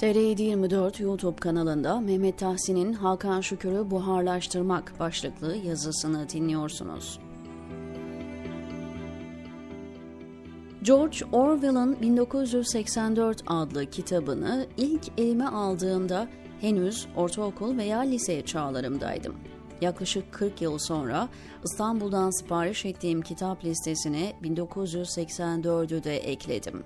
TR724 YouTube kanalında Mehmet Tahsin'in Hakan Şükür'ü buharlaştırmak başlıklı yazısını dinliyorsunuz. George Orwell'ın 1984 adlı kitabını ilk elime aldığımda henüz ortaokul veya lise çağlarımdaydım. Yaklaşık 40 yıl sonra İstanbul'dan sipariş ettiğim kitap listesine 1984'ü de ekledim.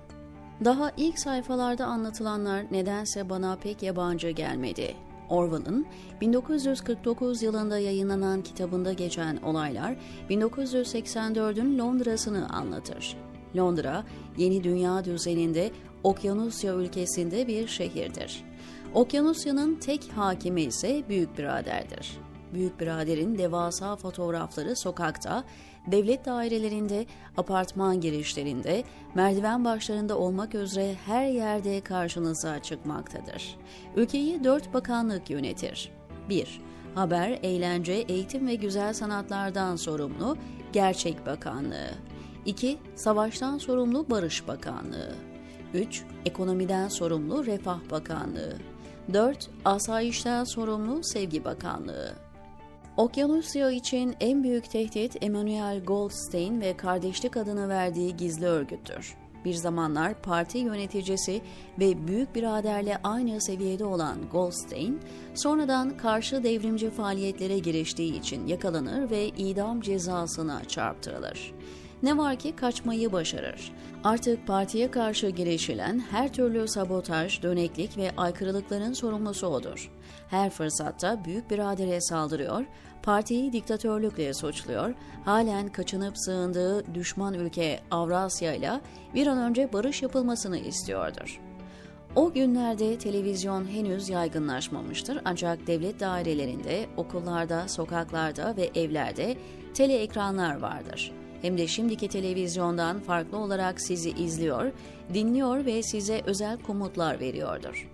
Daha ilk sayfalarda anlatılanlar nedense bana pek yabancı gelmedi. Orwell'ın 1949 yılında yayınlanan kitabında geçen olaylar 1984'ün Londra'sını anlatır. Londra, yeni dünya düzeninde Okyanusya ülkesinde bir şehirdir. Okyanusya'nın tek hakimi ise Büyük Birader'dir. Büyük Birader'in devasa fotoğrafları sokakta, devlet dairelerinde, apartman girişlerinde, merdiven başlarında olmak üzere her yerde karşınıza çıkmaktadır. Ülkeyi dört bakanlık yönetir. 1. Haber, eğlence, eğitim ve güzel sanatlardan sorumlu Gerçek Bakanlığı. 2. Savaştan sorumlu Barış Bakanlığı. 3. Ekonomiden sorumlu Refah Bakanlığı. 4. Asayişten sorumlu Sevgi Bakanlığı. Okyanusya için en büyük tehdit Emmanuel Goldstein ve kardeşlik adını verdiği gizli örgüttür. Bir zamanlar parti yöneticisi ve büyük biraderle aynı seviyede olan Goldstein, sonradan karşı devrimci faaliyetlere giriştiği için yakalanır ve idam cezasına çarptırılır. Ne var ki kaçmayı başarır. Artık partiye karşı girişilen her türlü sabotaj, döneklik ve aykırılıkların sorumlusu odur. Her fırsatta büyük biradere saldırıyor, partiyi diktatörlükle suçluyor, halen kaçınıp sığındığı düşman ülke Avrasya ile bir an önce barış yapılmasını istiyordur. O günlerde televizyon henüz yaygınlaşmamıştır ancak devlet dairelerinde, okullarda, sokaklarda ve evlerde tele ekranlar vardır hem de şimdiki televizyondan farklı olarak sizi izliyor, dinliyor ve size özel komutlar veriyordur.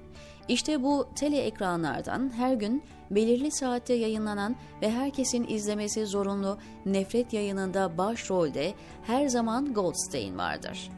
İşte bu tele ekranlardan her gün belirli saatte yayınlanan ve herkesin izlemesi zorunlu nefret yayınında başrolde her zaman Goldstein vardır.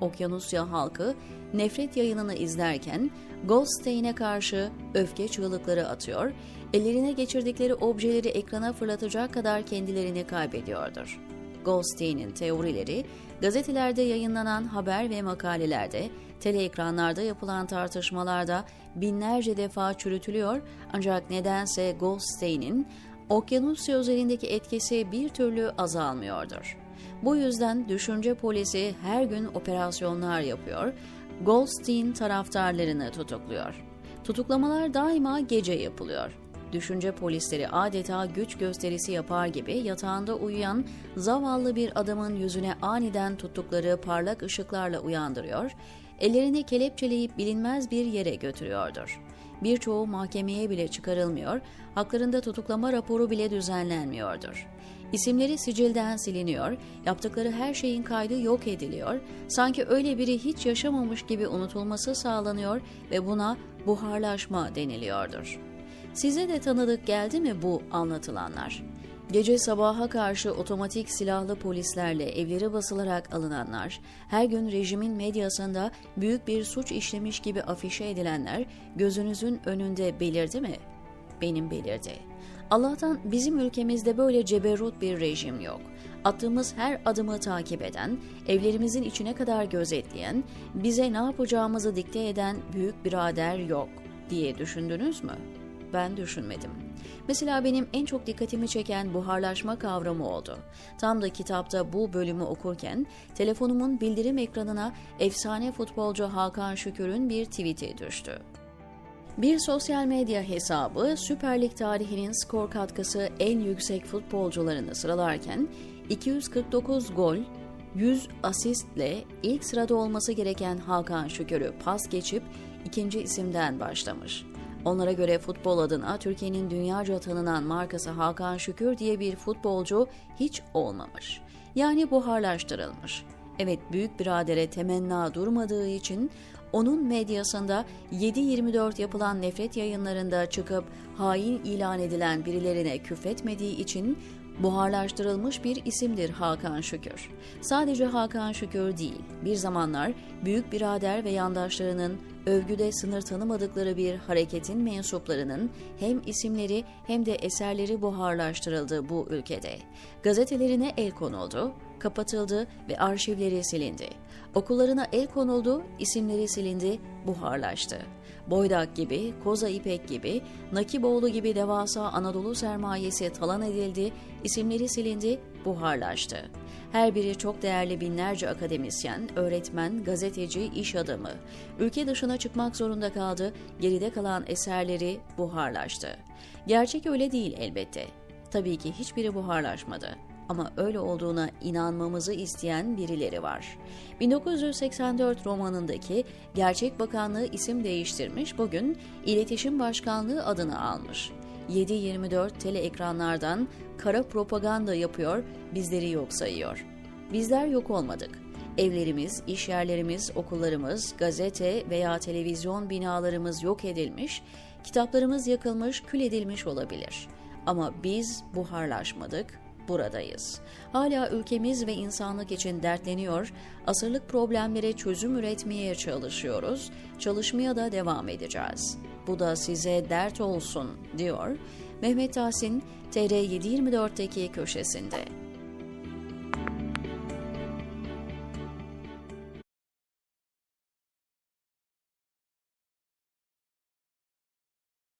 Okyanusya halkı nefret yayınını izlerken Goldstein'e karşı öfke çığlıkları atıyor, ellerine geçirdikleri objeleri ekrana fırlatacak kadar kendilerini kaybediyordur. Goldstein'in teorileri, gazetelerde yayınlanan haber ve makalelerde, teleekranlarda yapılan tartışmalarda binlerce defa çürütülüyor ancak nedense Goldstein'in Okyanusya üzerindeki etkisi bir türlü azalmıyordur. Bu yüzden düşünce polisi her gün operasyonlar yapıyor, Goldstein taraftarlarını tutukluyor. Tutuklamalar daima gece yapılıyor düşünce polisleri adeta güç gösterisi yapar gibi yatağında uyuyan zavallı bir adamın yüzüne aniden tuttukları parlak ışıklarla uyandırıyor, ellerini kelepçeleyip bilinmez bir yere götürüyordur. Birçoğu mahkemeye bile çıkarılmıyor, haklarında tutuklama raporu bile düzenlenmiyordur. İsimleri sicilden siliniyor, yaptıkları her şeyin kaydı yok ediliyor, sanki öyle biri hiç yaşamamış gibi unutulması sağlanıyor ve buna buharlaşma deniliyordur.'' Size de tanıdık geldi mi bu anlatılanlar? Gece sabaha karşı otomatik silahlı polislerle evleri basılarak alınanlar, her gün rejimin medyasında büyük bir suç işlemiş gibi afişe edilenler gözünüzün önünde belirdi mi? Benim belirdi. Allah'tan bizim ülkemizde böyle ceberut bir rejim yok. Attığımız her adımı takip eden, evlerimizin içine kadar gözetleyen, bize ne yapacağımızı dikte eden büyük birader yok diye düşündünüz mü?'' Ben düşünmedim. Mesela benim en çok dikkatimi çeken buharlaşma kavramı oldu. Tam da kitapta bu bölümü okurken telefonumun bildirim ekranına efsane futbolcu Hakan Şükür'ün bir tweet'i düştü. Bir sosyal medya hesabı Süper Lig tarihinin skor katkısı en yüksek futbolcularını sıralarken 249 gol, 100 asistle ilk sırada olması gereken Hakan Şükür'ü pas geçip ikinci isimden başlamış. Onlara göre futbol adına Türkiye'nin dünyaca tanınan markası Hakan Şükür diye bir futbolcu hiç olmamış. Yani buharlaştırılmış. Evet büyük biradere temenna durmadığı için onun medyasında 7-24 yapılan nefret yayınlarında çıkıp hain ilan edilen birilerine küfretmediği için Buharlaştırılmış bir isimdir Hakan Şükür. Sadece Hakan Şükür değil, bir zamanlar büyük birader ve yandaşlarının övgüde sınır tanımadıkları bir hareketin mensuplarının hem isimleri hem de eserleri buharlaştırıldı bu ülkede. Gazetelerine el konuldu, kapatıldı ve arşivleri silindi. Okullarına el konuldu, isimleri silindi, buharlaştı. Boydak gibi, Koza İpek gibi, Nakiboğlu gibi devasa Anadolu sermayesi talan edildi, isimleri silindi, buharlaştı. Her biri çok değerli binlerce akademisyen, öğretmen, gazeteci, iş adamı. Ülke dışına çıkmak zorunda kaldı, geride kalan eserleri buharlaştı. Gerçek öyle değil elbette. Tabii ki hiçbiri buharlaşmadı ama öyle olduğuna inanmamızı isteyen birileri var. 1984 romanındaki Gerçek Bakanlığı isim değiştirmiş, bugün İletişim Başkanlığı adını almış. 7-24 tele ekranlardan kara propaganda yapıyor, bizleri yok sayıyor. Bizler yok olmadık. Evlerimiz, iş yerlerimiz, okullarımız, gazete veya televizyon binalarımız yok edilmiş, kitaplarımız yakılmış, kül edilmiş olabilir. Ama biz buharlaşmadık, buradayız. Hala ülkemiz ve insanlık için dertleniyor, asırlık problemlere çözüm üretmeye çalışıyoruz, çalışmaya da devam edeceğiz. Bu da size dert olsun, diyor Mehmet Tahsin TR724'teki köşesinde.